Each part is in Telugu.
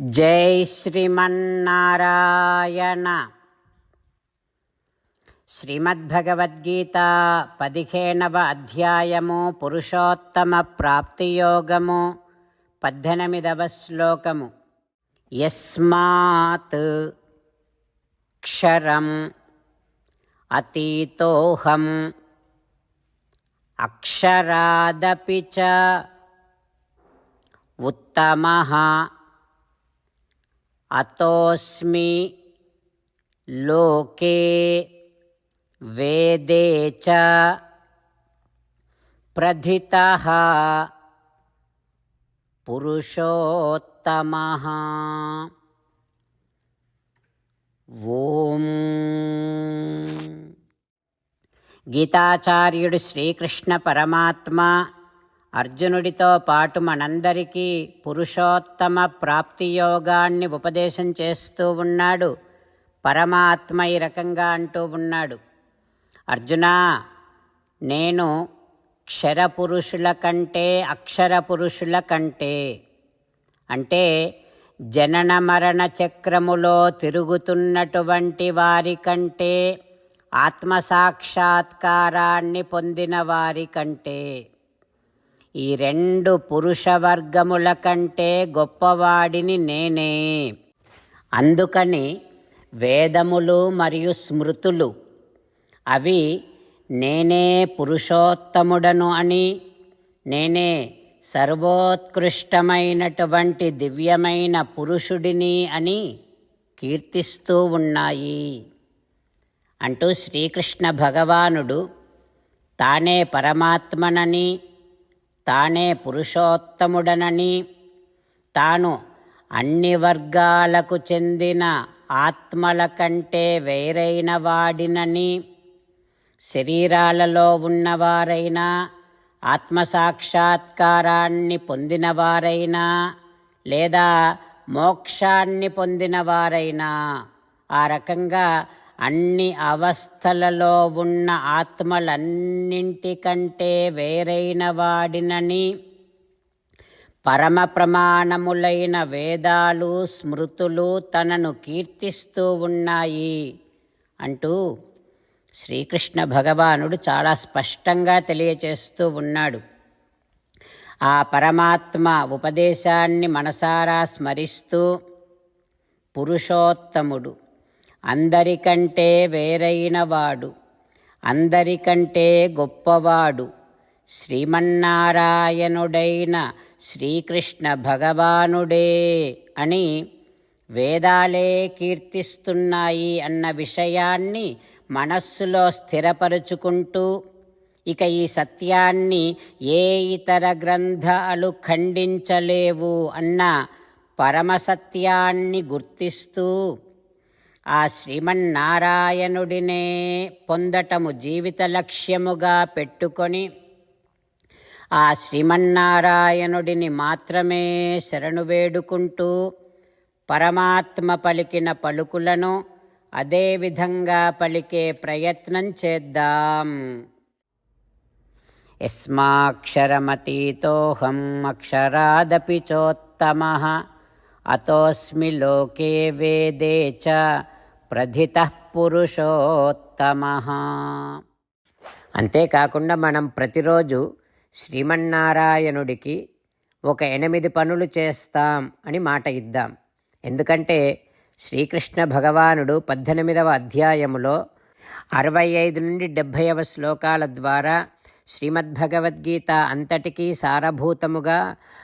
జై శ్రీమన్నారాయణ. శ్రీమద్భగవద్గీత పదిహేనవ అధ్యాయము పురుషోత్తమ ప్రాప్తియోగము పద్దెనిమిదవ శ్లోకము. యస్మాత్ క్షరం అతీతోహం అక్షరాదపి ఉత్తమ అతోస్మి లోకే వేదే చ ప్రథిత పురుషోత్తమ. ఓం. గీతాచార్యుడు శ్రీకృష్ణ పరమాత్మ అర్జునుడితో పాటు మనందరికీ పురుషోత్తమ ప్రాప్తి యోగాన్ని ఉపదేశం చేస్తూ ఉన్నాడు. పరమాత్మ ఈ రకంగా అంటూ ఉన్నాడు. అర్జునా నేను క్షర పురుషుల కంటే అక్షర పురుషుల కంటే అంటే జనన మరణ చక్రములో తిరుగుతున్నటువంటి వారి కంటే ఆత్మసాక్షాత్కారాన్ని పొందిన వారి కంటే ఈ రెండు పురుష వర్గముల కంటే గొప్పవాడిని నేనే. అందుకని వేదములు మరియు స్మృతులు అవి నేనే పురుషోత్తముడను అని నేనే సర్వోత్కృష్టమైనటువంటి దివ్యమైన పురుషుడిని అని కీర్తిస్తూ ఉన్నాయి. అంటూ శ్రీకృష్ణ భగవానుడు తానే పరమాత్మనని తానే పురుషోత్తముడనని. తాను అన్ని వర్గాలకు చెందిన ఆత్మల కంటే వేరైన వాడినని. శరీరాలలో ఉన్నవారైనా ఆత్మసాక్షాత్కారాన్ని పొందినవారైనా లేదా మోక్షాన్ని పొందినవారైనా ఆ రకంగా అన్ని అవస్థలలో ఉన్న ఆత్మలన్నింటికంటే వేరైన వాడినని పరమ ప్రమాణములైన వేదాలు స్మృతులు తనను కీర్తిస్తూ ఉన్నాయి అంటూ శ్రీకృష్ణ భగవానుడు చాలా స్పష్టంగా తెలియచేస్తూ ఉన్నాడు. ఆ పరమాత్మ ఉపదేశాన్ని మనసారా స్మరిస్తూ పురుషోత్తముడు అందరికంటే వేరైనవాడు అందరికంటే గొప్పవాడు శ్రీమన్నారాయణుడైన శ్రీకృష్ణ భగవానుడే అని వేదాలే కీర్తిస్తున్నాయి అన్న విషయాన్ని మనస్సులో స్థిరపరుచుకుంటూ ఇక ఈ సత్యాన్ని ఏ ఇతర గ్రంథాలు ఖండించలేవు అన్న పరమసత్యాన్ని గుర్తిస్తూ ఆ శ్రీమన్నారాయణుడినే పొందటము జీవిత లక్ష్యముగా పెట్టుకొని ఆ శ్రీమన్నారాయణుడిని మాత్రమే శరణు వేడుకుంటూ పరమాత్మ పలికిన పలుకులను అదేవిధంగా పలికే ప్రయత్నం చేద్దాం. యస్మాక్షరమతీతోహం అక్షరాదపి చోత్తమ అతోస్మి లోకే వేదే చ ప్రథిత పురుషోత్తమ. అంతేకాకుండా మనం ప్రతిరోజు శ్రీమన్నారాయణుడికి ఒక ఎనిమిది పనులు చేస్తాం అని మాట ఇద్దాం. ఎందుకంటే శ్రీకృష్ణ భగవానుడు పద్దెనిమిదవ అధ్యాయములో అరవై ఐదు నుండి డెబ్భైవ శ్లోకాల ద్వారా శ్రీమద్భగవద్గీత అంతటికీ సారభూతముగా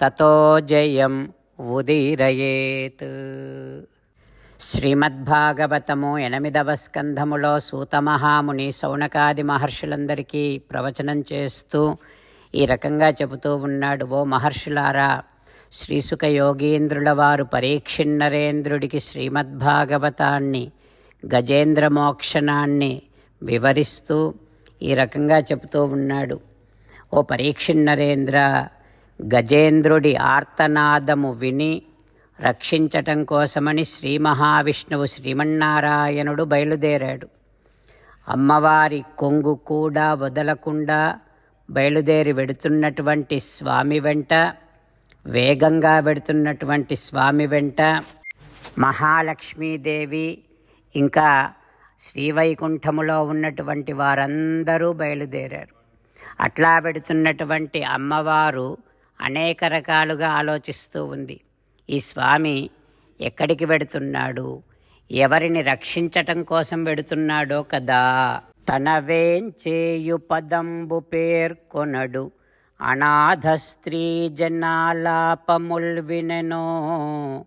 తతో జయం ఉదీరయేత్. శ్రీమద్భాగవతము ఎనిమిదవ స్కంధములో సూతమహాముని సౌనకాది మహర్షులందరికీ ప్రవచనం చేస్తూ ఈ రకంగా చెబుతూ ఉన్నాడు. ఓ మహర్షులారా శ్రీసుక యోగీంద్రుల వారు పరీక్షిన్నరేంద్రుడికి శ్రీమద్భాగవతాన్ని గజేంద్ర మోక్షణాన్ని వివరిస్తూ ఈ రకంగా చెబుతూ ఉన్నాడు. ఓ పరీక్షిన్నరేంద్ర గజేంద్రుడి ఆర్తనాదము విని రక్షించటం కోసమని శ్రీ మహావిష్ణువు శ్రీమన్నారాయణుడు బయలుదేరాడు. అమ్మవారి కొంగు కూడా వదలకుండా బయలుదేరి వెడుతున్నటువంటి స్వామి వెంట వేగంగా వెడుతున్నటువంటి స్వామి వెంట మహాలక్ష్మీదేవి ఇంకా శ్రీవైకుంఠములో ఉన్నటువంటి వారందరూ బయలుదేరారు. అట్లా పెడుతున్నటువంటి అమ్మవారు అనేక రకాలుగా ఆలోచిస్తూ ఉంది. ఈ స్వామి ఎక్కడికి వెడుతున్నాడు? ఎవరిని రక్షించటం కోసం వెడుతున్నాడో కదా? తనవేంచేయు పదంబు పేర్కొనడు. అనాథ స్త్రీ జనాలాపముల్ వినెనో.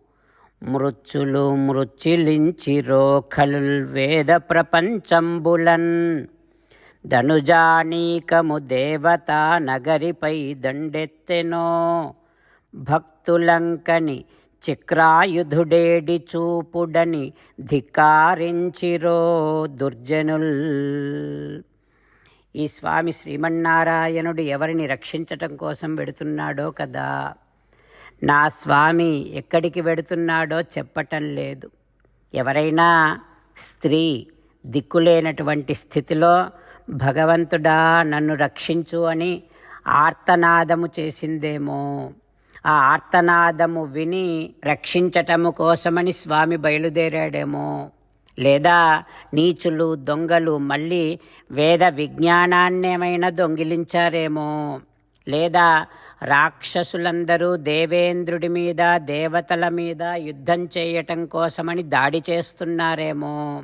మృత్యులు మృత్యులించి రోఖలుల్ వేద ప్రపంచంబులన్. ధనుజానీకము దేవతా నగరిపై దండెత్తెనో. భక్తులంకని చక్రాయుధుడేడి చూపుడని ధిక్కారించిరో దుర్జనుల్. ఈ స్వామి శ్రీమన్నారాయణుడు ఎవరిని రక్షించటం కోసం వెడుతున్నాడో కదా? నా స్వామి ఎక్కడికి వెడుతున్నాడో చెప్పటం లేదు. ఎవరైనా స్త్రీ దిక్కులేనటువంటి స్థితిలో భగవంతుడా నన్ను రక్షించు అని ఆర్తనాదము చేసిందేమో. ఆ ఆర్తనాదము విని రక్షించటము కోసమని స్వామి బయలుదేరాడేమో. లేదా నీచులు దొంగలు మళ్ళీ వేద విజ్ఞానాన్నేమైనా దొంగిలించారేమో. లేదా రాక్షసులందరూ దేవేంద్రుడి మీద దేవతల మీద యుద్ధం చేయటం కోసమని దాడి చేస్తున్నారేమో.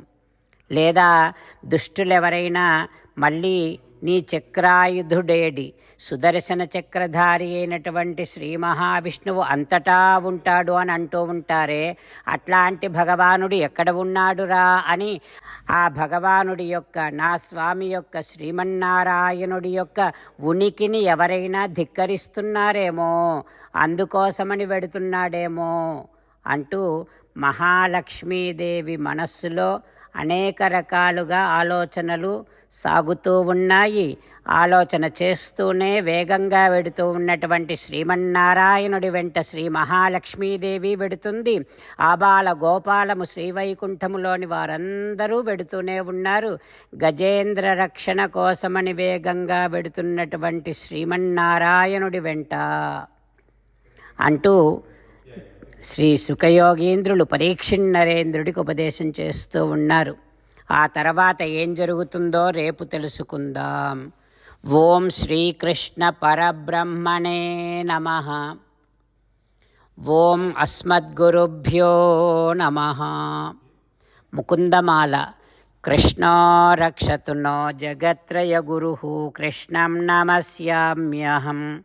లేదా దుష్టులెవరైనా మళ్ళీ నీ చక్రాయుధుడేడి. సుదర్శన చక్రధారి అయినటువంటి శ్రీ మహావిష్ణువు అంతటా ఉంటాడు అని అంటూ ఉంటారే. అట్లాంటి భగవానుడు ఎక్కడ ఉన్నాడురా అని ఆ భగవానుడి యొక్క నా స్వామి యొక్క శ్రీమన్నారాయణుడి యొక్క ఉనికిని ఎవరైనా ధిక్కరిస్తున్నారేమో. అందుకోసమని వెడుతున్నాడేమో అంటూ మహాలక్ష్మీదేవి మనస్సులో అనేక రకాలుగా ఆలోచనలు సాగుతూ ఉన్నాయి. ఆలోచన చేస్తూనే వేగంగా వెడుతూ ఉన్నటువంటి శ్రీమన్నారాయణుడి వెంట శ్రీ మహాలక్ష్మీదేవి వెడుతుంది. ఆబాల గోపాలము శ్రీవైకుంఠములోని వారందరూ వెడుతూనే ఉన్నారు. గజేంద్ర రక్షణ కోసమని వేగంగా వెడుతున్నటువంటి శ్రీమన్నారాయణుడి వెంట అంటూ శ్రీ సుఖయోగేంద్రులు పరీక్షిన్ నరేంద్రుడికి ఉపదేశం చేస్తూ ఉన్నారు. ఆ తర్వాత ఏం జరుగుతుందో రేపు తెలుసుకుందాం. ఓం శ్రీకృష్ణ పరబ్రహ్మణే నమ. ఓం అస్మద్గురుభ్యో నమ. ముకుందమాల. కృష్ణో రక్షతు నో జగత్రయ గురు. కృష్ణం నమస్యామ్యహం.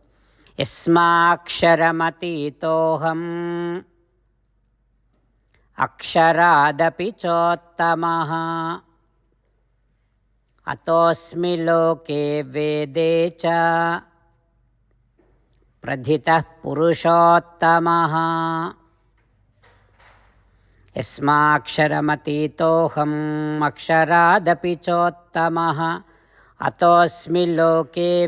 పద్దెనిమిదవ శ్లోకము యస్మాక్షరమతీతోహం అక్షరాదపి చోత్తమः. అతోస్మి లోకే వేదే చ ప్రథితः పురుషోత్తమः. యస్మాక్షరమతీతోహం అక్షరాదపి చోత్తమः. అతోస్మి లోకే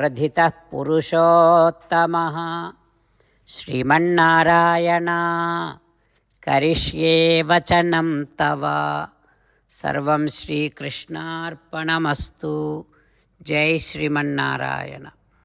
వేదే చ ప్రథితः పురుషోత్తమः శ్రీమన్నారాయణ కరిష్యే వచనం తవ సర్వం శ్రీకృష్ణార్పణమస్తు జై శ్రీమన్నారాయణ